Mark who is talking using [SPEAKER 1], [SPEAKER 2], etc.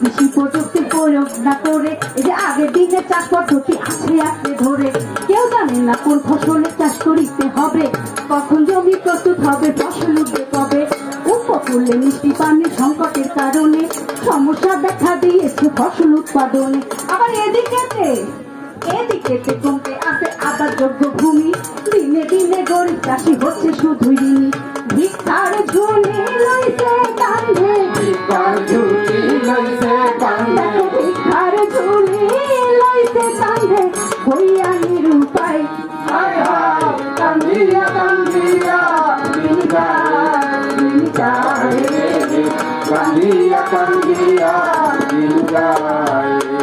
[SPEAKER 1] কৃষি প্রযুক্তির প্রয়োগ না করে, এই যে আগের দিনে চাষ পদ্ধতি আছে আঁকড়ে ধরে, কেউ জানে না কোন ফসলের চাষ করিতে হবে, কখন জমি প্রস্তুত হবে, ফসল উঠবে কবে, উপকূলে মিষ্টি পানির সংকটের কারণে, সমস্যা দেখা দিয়েছে ফসল উৎপাদনে। আবার এদিকেতে এদিকেতে কমতে আছে আবার যোগ্য ভূমি, দিনে দিনে গরিব চাষি হচ্ছে শুধুই ঋণী। কান্ধে হইয়া নিরূপায়।
[SPEAKER 2] কান্দিয়া কান্দিয়া। কান্দিয়া কান্দিয়া
[SPEAKER 1] কান্দিয়া যায়